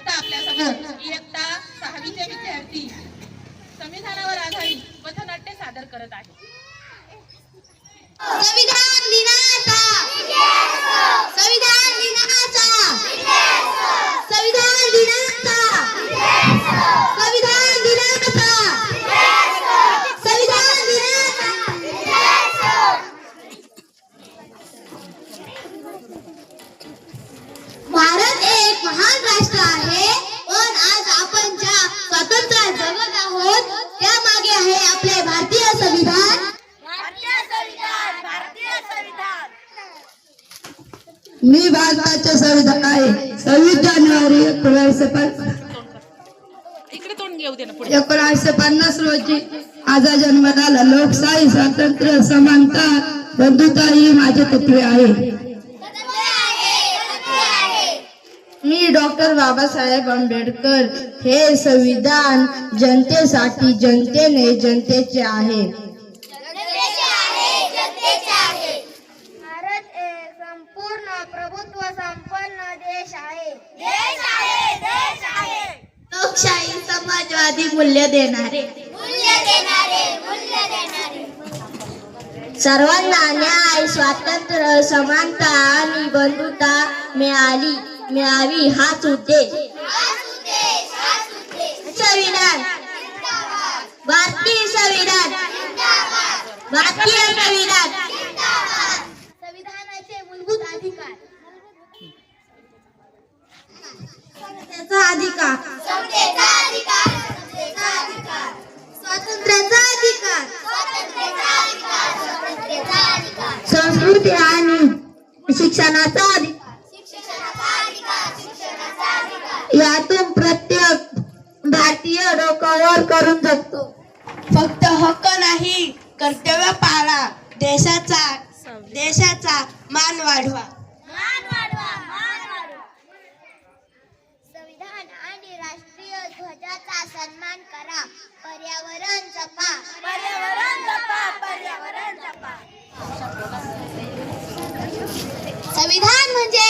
आता आपल्यासमोर इयत्ता सहावीचे विद्यार्थी संविधानावर आधारित पथनाट्य सादर करत आहेत संविधान दिनाचा संविधान दिनाचा संविधान दिनाचा संविधान दिनाचा संविधान दिनाचा भारत एक महान राष्ट्र आहे. पण आज आपण ज्या स्वातंत्र्य जगत आहोत त्यामागे आहे आपले भारतीय संविधान. मी भारताचे संविधान आहे. सव्वीस जानेवारी एकोणीसशे पन्नास एकोणीसशे पन्नास रोजी माझा जन्म झाला. लोकशाही स्वातंत्र्य समानता बंधुता ही माझे तत्वे आहे मी डॉक्टर बाबासाहेब आंबेडकर हे संविधान जनतेसाठी जनतेने जनतेचे आहे. भारत एक संपूर्ण प्रभुत्व संपन्न देश आहे. देश आहे देश आहे. लोकशाही समाजवादी मूल्य देणारे. मूल्य देणारे मूल्य देणारे. सर्वांना न्याय स्वातंत्र्य समानता आणि बंधुता मिळाली. मिळावी हाच उद्देश. संविधान. भारतीय संविधान. भारतीय संविधान. संविधानाचे मूलभूत अधिकार. त्याचा स्वातंत्र्याचा संस्कृती आणि शिक्षणाचा अधिकार. यातून प्रत्येक भारतीय डोकावर करून जगतो. फक्त हक्क नाही कर्तव्य पाळा. देशाचा देशाचा मान वाढवा. संविधान आणि राष्ट्रीय ध्वजाचा सन्मान करा. पर्यावरण जपा. पर्यावरण जपा पर्यावरण जपा. संविधान म्हणजे